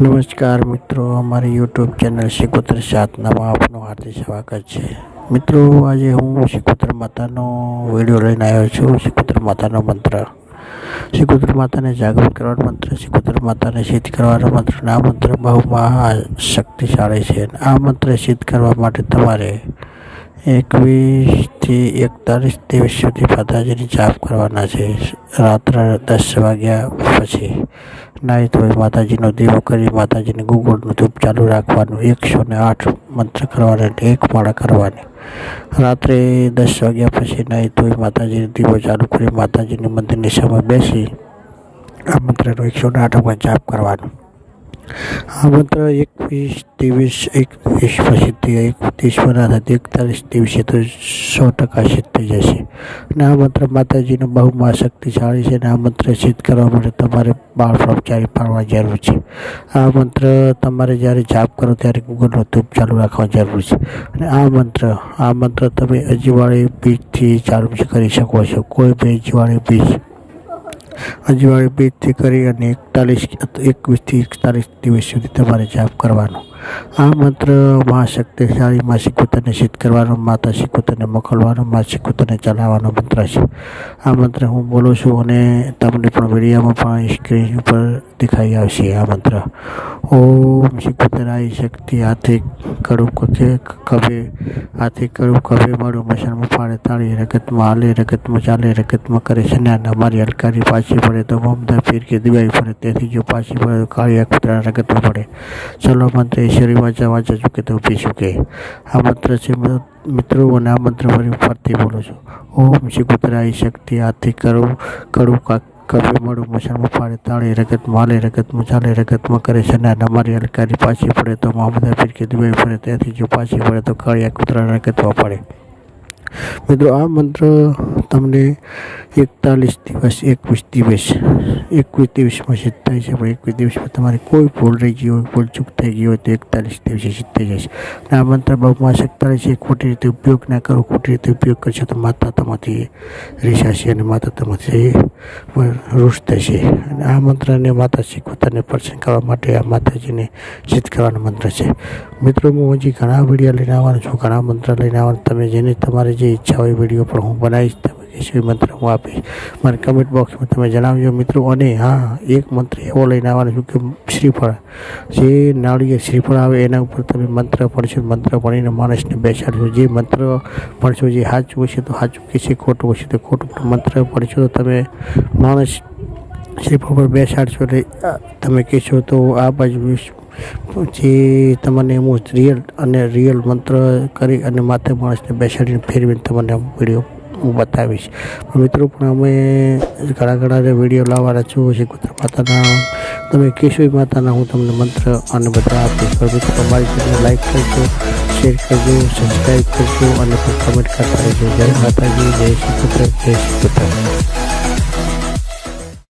નમસ્કાર મિત્રો, અમારી યુટ્યુબ ચેનલ શિકોતર સાતનામાં આપનું હાર્દિક સ્વાગત છે. મિત્રો, આજે હું શિકોતર માતાનો વીડિયો લઈને આવ્યો છું. શિકોતર માતાનો મંત્ર. શિકોતર માતાને જાગૃત કરવાનો મંત્ર શિકોતર માતાને સિદ્ધ કરવાનો મંત્ર આ મંત્ર બહુ મહા શક્તિશાળી છે આ મંત્ર સિદ્ધ કરવા માટે તમારે એકવીસથી એકતાલીસ દિવસ સુધી માતાજીની જાપ કરવાના છે. રાત્રે દસ વાગ્યા પછી. નાહી ધોઈ માતાજીનો દીવો કરી માતાજીને ગુગળનું ધૂપ ચાલુ રાખવાનું, એકસો ને આઠ મંત્ર કરવાના એક માળા કરવાની. રાત્રે દસ વાગ્યા પછી નાય ધોઈ માતાજીનો દીવો ચાલુ કરી માતાજીની મંદિરની સામે બેસી, આ મંત્રનો એકસો ને આઠ જાપ કરવાનો. આ મંત્ર એકવીસ ત્રેવીસ એકવીસ પછી એકત્રીસ ના થતી એકતાલીસ દિવસે તો સો ટકા સિદ્ધ થઈ જશે. અને આ મંત્ર માતાજીનો બહુ મહા શક્તિશાળી છે અને આ મંત્ર સિદ્ધ કરવા માટે તમારે બાળ બ્રહ્મચારી પાડવા જરૂર છે. આ મંત્ર તમારે જ્યારે જાપ કરો ત્યારે ગૂગલનો ધૂપ ચાલુ રાખવા જરૂર છે. અને આ મંત્ર આ મંત્ર તમે અજવાળી બીજથી ચાલુ કરી શકો છો. કોઈ બી અજવાળી બીજ અજવાળી બીજથી કરી અને એકતાલીસ એકવીસથી એકતાલીસ દિવસ સુધી તમારે જાપ કરવાનો. આ મંત્ર મા શક્તિશાળી મા શિકોતરને સિદ્ધ કરવાનો માતા શિકોતરને મોકલવાનો મા શિકોતરને ચલાવવાનો મંત્ર છે. આ મંત્ર હું બોલું છું અને તમને પણ વિડીયોમાં પણ સ્ક્રીન ઉપર દેખાઈ આવશે આ મંત્ર. ઓમ શિકોતરાય શક્તિ હાથે કડું કથે કભે, હાથે કડું કભે મળું મશાનમાં ફાળે તાળી રગતમાં હાલે, રગતમાં ચાલે, રગતમાં કરે છે ને અમારી હલકારી પાછી પડે તો મમતા પીર કે દિવાળી પડે, તેથી જો પાછી પડે તો કાળિયા કૂતરા રગતમાં પડે. ચલો મંત્ર વાંચા વાંચા ચૂકે તો ઊભી ચૂકે. આ મંત્ર છે, મિત્રો, અને આ મંત્ર ફરી ફરતી બોલું છું. ઓમ શિકોતરાય શક્તિ આથી કરું કડું કાક કભી મળું મશાનમાં ફાડે, તાળી રગતમાં માલે રગત ચાલે રગતમાં કરે છે ને અમારી અલકારી પાછી પડે તો મા પીર કે દુબઈ ફરે ત્યાંથી જો પાછી પડે તો કાળિયા કૂતરા રગતમાં પડે મિત્રો, આ મંત્ર તમને એકતાલીસ દિવસ, એકવીસ દિવસ, એકવીસ દિવસમાં સિદ્ધ થાય છે, પણ એકવીસ દિવસમાં તમારે કોઈ ભૂલ રહી ગઈ હોય, ભૂલ ચૂક થઈ ગઈ હોય, તો એકતાલીસ દિવસે સિદ્ધ થઈ જશે. અને આ મંત્ર બહુ શક્તિશાળી છે, ખોટી રીતે ઉપયોગ ના કરો, ખોટી રીતે ઉપયોગ કરશો તો માતા તમાથી રીસાશે અને માતા તમાથી રૂષ થશે. અને આ મંત્રને માતા શીખવતાને પ્રસન્ન કરવા માટે આ માતાજીને સિદ્ધ કરવાનો મંત્ર છે. મિત્રો, હું હજી ઘણા વીડિયો લઈને આવવાનો છું, ઘણા મંત્ર લઈને આવવાનું. તમે જેને તમારે જે ઈચ્છા હોય વીડિયો પણ હું બનાવીશ તમે કહેશો મંત્ર હું આપીશ. મને કમેન્ટ બોક્સમાં તમે જણાવજો મિત્રો. અને હા, એક મંત્ર એવો લઈને આવવાનો છું કે શ્રીફળ. જે નાળીએ શ્રીફળ આવે એના ઉપર તમે મંત્ર પડશો, મંત્ર ભણીને માણસને બેસાડશો. જે મંત્ર ભણશો જે સાચું હશે તો સાચું કહેશે ખોટું હશે તો ખોટું. મંત્ર પડશો તો તમે માણસ શ્રીફળ પર બેસાડશો એટલે તમે કહેશો તો આ બાજુ જે તમને એમ રિયલ અને રિયલ મંત્ર કરી અને માથે માણસને બેસાડીને ફેરવીને તમને વીડિયો હું બતાવીશ. મિત્રો, પણ અમે ઘણા ઘણા વીડિયો લાવવાના છું શીખોતર માતાના, તમે કેશવી માતાના હું તમને મંત્ર અને બધા આપીશ. પણ મિત્રો તમારી ચેનલ લાઈક કરજો શેર કરજો સબસ્ક્રાઈબ કરજો અને કમેન્ટ કરતા રહેજો. જય માતાજી, જય શીખોતર જય શીખોતર